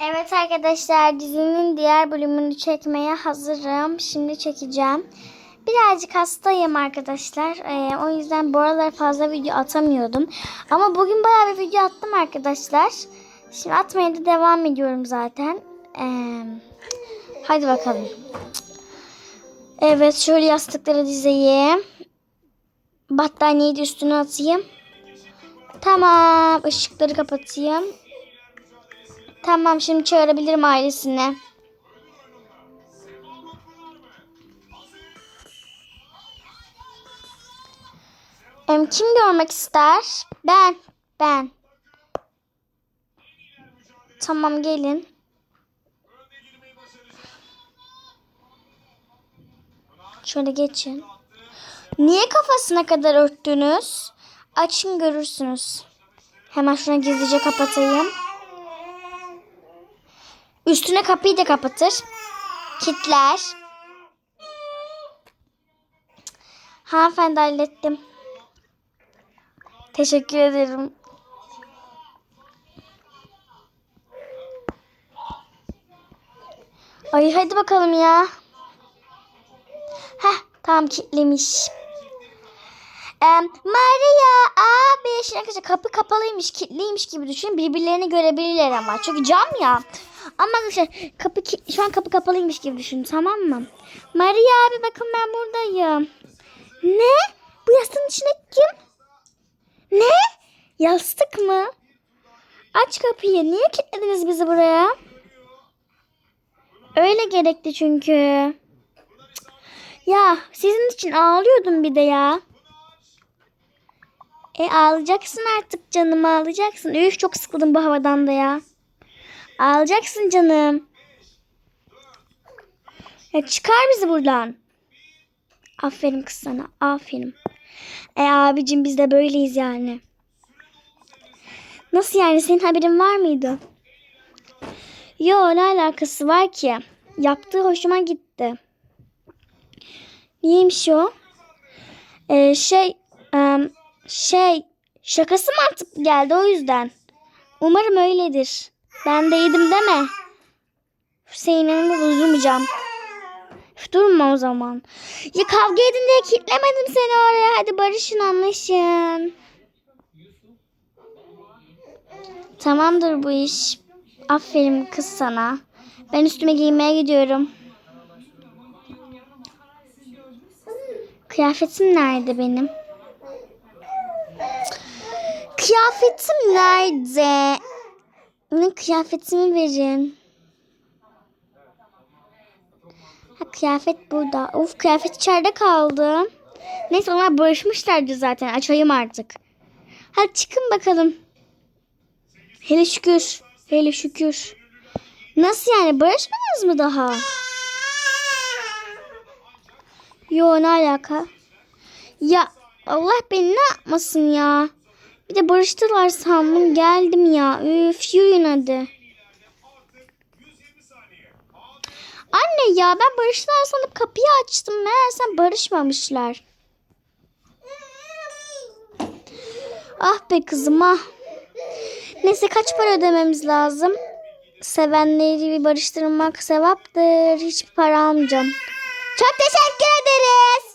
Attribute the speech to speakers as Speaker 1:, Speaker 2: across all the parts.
Speaker 1: Evet arkadaşlar dizinin diğer bölümünü çekmeye hazırım. Şimdi çekeceğim. Birazcık hastayım arkadaşlar. Ee, o yüzden bu aralar fazla video atamıyordum. Ama bugün bayağı bir video attım arkadaşlar. Şimdi atmaya da devam ediyorum zaten. Ee, hadi bakalım. Evet şöyle yastıkları dizeyim. Battaniyeyi de üstüne atayım. Tamam ışıkları kapatayım. Tamam şimdi çağırabilirim ailesini. Kim görmek ister? Ben. Ben. Tamam gelin. Şöyle geçin. Niye kafasına kadar örttünüz? Açın görürsünüz. Hemen şuna gizlice kapatayım. Üstüne kapıyı da kapatır. Kitler. Hanımefendi hallettim. Teşekkür ederim. Ay hadi bakalım ya. Heh tamam kilitlemiş. Ee, Maria abi şimdi arkadaşlar kapı kapalıymış kilitliymiş gibi düşün birbirlerini görebilirler ama çünkü cam ya ama arkadaşlar kapı ki- şu an kapı kapalıymış gibi düşün tamam mı? Maria abi bakın ben buradayım. Ne? Bu yastığın içinde kim? Ne? Yastık mı? Aç kapıyı. Niye kilitlediniz bizi buraya? Öyle gerekti çünkü. Ya sizin için ağlıyordum bir de ya. E ağlayacaksın artık canım ağlayacaksın. Üf çok sıkıldım bu havadan da ya. Ağlayacaksın canım. Ya çıkar bizi buradan. Aferin kız sana. Aferin. E abicim biz de böyleyiz yani. Nasıl yani senin haberin var mıydı? Yo ne alakası var ki? Yaptığı hoşuma gitti. Neymiş o? Ee, şey şey şakası mantıklı geldi o yüzden. Umarım öyledir. Ben de yedim deme. Hüseyin'in de durmayacağım. Üf, Durma o zaman. Ya kavga edin diye kilitlemedim seni oraya. Hadi barışın anlaşın. Tamamdır bu iş. Aferin kız sana. Ben üstüme giymeye gidiyorum. Kıyafetim nerede benim? Kıyafetim nerede? Ne kıyafetimi verin. Ha, kıyafet burada. Of kıyafet içeride kaldı. Neyse onlar barışmışlardı zaten. Açayım artık. Hadi çıkın bakalım. Hele şükür. Hele şükür. Nasıl yani barışmadınız mı daha? Yo ne alaka? Ya Allah beni ne yapmasın ya. Bir de barıştılar sandım geldim ya. Üf yürüyün hadi. Anne ya ben barıştılar sanıp kapıyı açtım. Meğersem barışmamışlar. Ah be kızım ah. Neyse kaç para ödememiz lazım? Sevenleri bir barıştırmak sevaptır. Hiçbir para almayacağım. Çok teşekkür ederiz.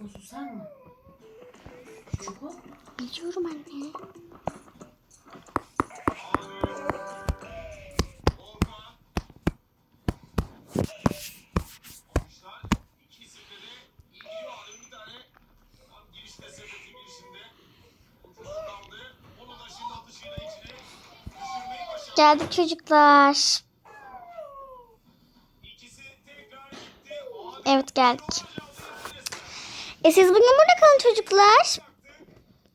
Speaker 2: Bu susar mı? Küçük o.
Speaker 1: Biliyorum anne. Geldik çocuklar. Evet geldik. E siz bugün burada kalın çocuklar.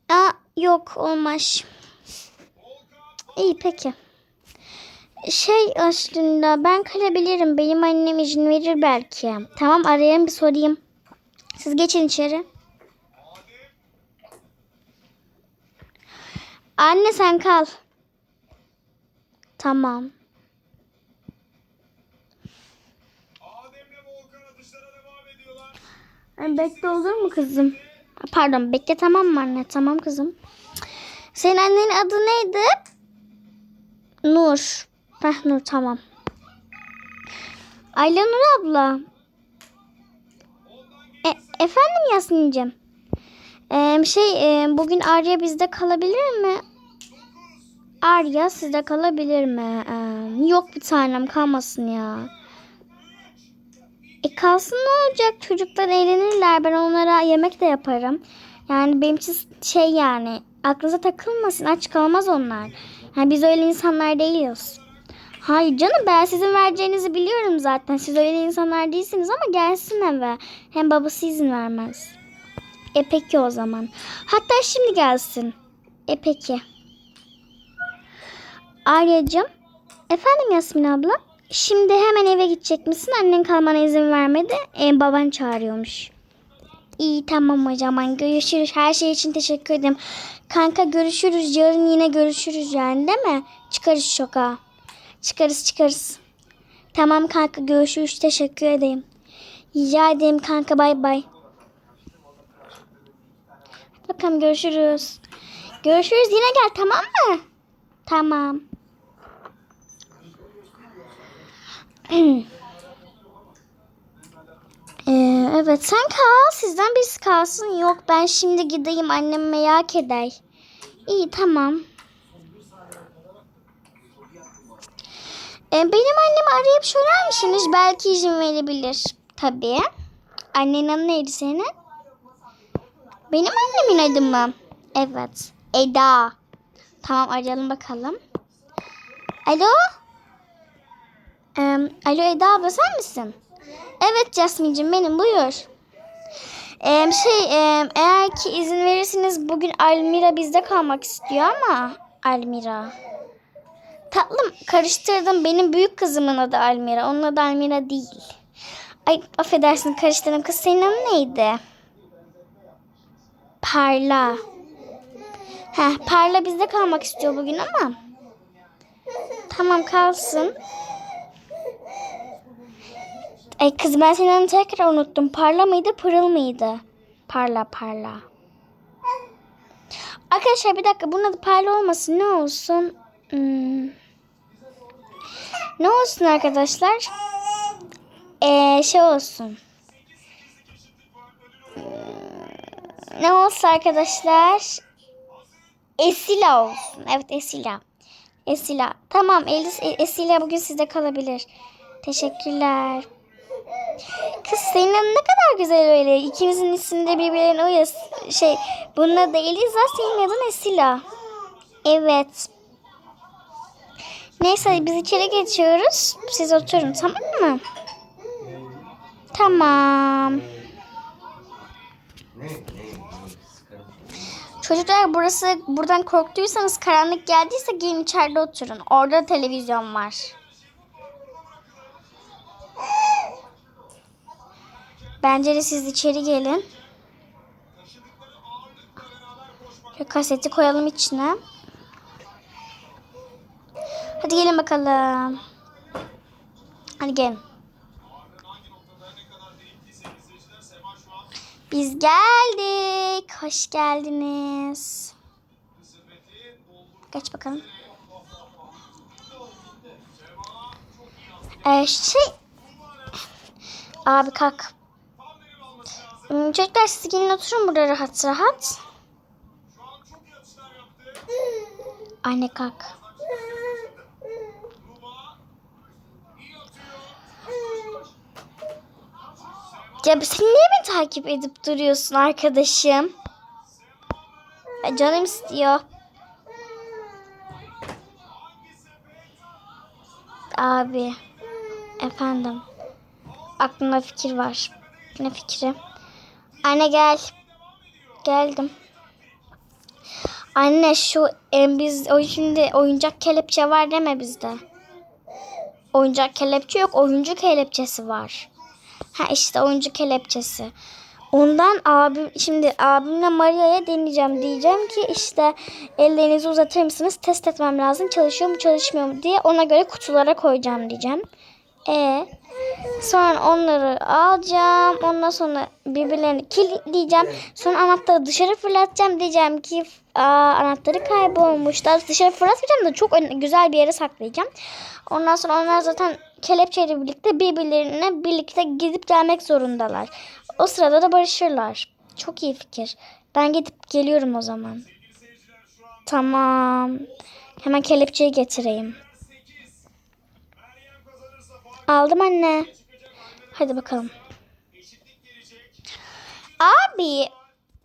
Speaker 1: Aa yok olmaz. İyi peki. Şey aslında ben kalabilirim. Benim annem izin verir belki. Tamam arayayım bir sorayım. Siz geçin içeri. Anne sen kal. Tamam. Ay, bekle olur mu kızım? Pardon bekle tamam mı anne? Tamam kızım. Senin annenin adı neydi? Nur. Heh Nur tamam. Ayla Nur abla. E, efendim Yasmin'cim. Ee, şey e, bugün Arya bizde kalabilir mi? Arya sizde kalabilir mi? Ee, yok bir tanem kalmasın ya. E kalsın ne olacak? Çocuklar eğlenirler. Ben onlara yemek de yaparım. Yani benim için şey yani aklınıza takılmasın. Aç kalmaz onlar. Yani biz öyle insanlar değiliz. Hayır canım ben sizin vereceğinizi biliyorum zaten. Siz öyle insanlar değilsiniz ama gelsin eve. Hem babası izin vermez. E peki o zaman. Hatta şimdi gelsin. E peki. Aryacığım. Efendim Yasmin abla. Şimdi hemen eve gidecek misin? Annen kalmana izin vermedi. E, baban çağırıyormuş. İyi tamam o zaman görüşürüz. Her şey için teşekkür ederim. Kanka görüşürüz. Yarın yine görüşürüz yani değil mi? Çıkarız şoka. Çıkarız çıkarız. Tamam kanka görüşürüz. Teşekkür ederim. Rica ederim kanka bay bay. Bakalım görüşürüz. Görüşürüz yine gel tamam mı? Tamam. Ee, evet sen kal. Sizden birisi kalsın. Yok ben şimdi gideyim. Annem merak eder. İyi tamam. Ee, benim annemi arayıp sorar mısınız? Belki izin verebilir. Tabii. Annenin adı neydi senin? Benim annemin adı mı? Evet. Eda. Tamam arayalım bakalım. Alo? Ee, alo Eda abla sen misin? Evet Jasmine'cim benim buyur. Ee, şey e, eğer ki izin verirseniz bugün Almira bizde kalmak istiyor ama Almira. Tatlım karıştırdım benim büyük kızımın adı Almira onun adı Almira değil. Ay affedersin karıştırdım kız senin adın neydi? Parla. Heh, Parla bizde kalmak istiyor bugün ama. Tamam kalsın. Ay kız ben senin adını tekrar unuttum. Parla mıydı pırıl mıydı? Parla parla. Arkadaşlar bir dakika bunun adı parla olmasın ne olsun? Hmm. Ne olsun arkadaşlar? Ee, şey olsun. Hmm, Ne olsun arkadaşlar? Esila olsun. Evet Esila. Esila. Tamam Elis, Esila bugün sizde kalabilir. Teşekkürler. Kız senin ne kadar güzel öyle. İkinizin isminde birbirlerine uyuz. Şey bunun adı Eliza senin adın Esila. Evet. Neyse biz içeri geçiyoruz. Siz oturun tamam mı? Tamam. Çocuklar burası buradan korktuysanız karanlık geldiyse gelin içeride oturun. Orada televizyon var. Bence de siz içeri gelin. Şu kaseti koyalım içine. Hadi gelin bakalım. Hadi gelin. Biz geldik. Hoş geldiniz. Geç bakalım. Ee, şey... Abi kalk. Hmm, Çocuklar siz gelin oturun burada rahat rahat. Anne kalk. Ya sen niye beni takip edip duruyorsun arkadaşım? Ya canım istiyor. Abi. Efendim. Aklımda fikir var. Ne fikri? Anne gel. Geldim. Anne şu e, biz o şimdi oyuncak kelepçe var deme bizde. Oyuncak kelepçe yok, oyuncu kelepçesi var. Ha işte oyuncu kelepçesi. Ondan abim şimdi abimle Maria'ya deneyeceğim diyeceğim ki işte ellerinizi uzatır mısınız test etmem lazım çalışıyor mu çalışmıyor mu diye ona göre kutulara koyacağım diyeceğim. E sonra onları alacağım. Ondan sonra birbirlerini kilitleyeceğim. Sonra anahtarı dışarı fırlatacağım. Diyeceğim ki Aa, anahtarı kaybolmuş. Daha dışarı fırlatmayacağım da çok güzel bir yere saklayacağım. Ondan sonra onlar zaten kelepçeyle birlikte birbirlerine birlikte gidip gelmek zorundalar. O sırada da barışırlar. Çok iyi fikir. Ben gidip geliyorum o zaman. Tamam. Hemen kelepçeyi getireyim. Aldım anne. Hadi bakalım. Abi.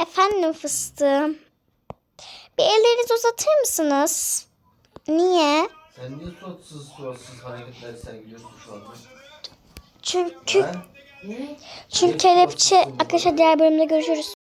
Speaker 1: Efendim fıstığım. Bir ellerinizi uzatır mısınız? Niye?
Speaker 3: Sen niye suratsız suratsız hareketler sergiliyorsun şu anda?
Speaker 1: Çünkü
Speaker 3: Ha?
Speaker 1: Çünkü kelepçe arkadaşlar diğer bölümde görüşürüz.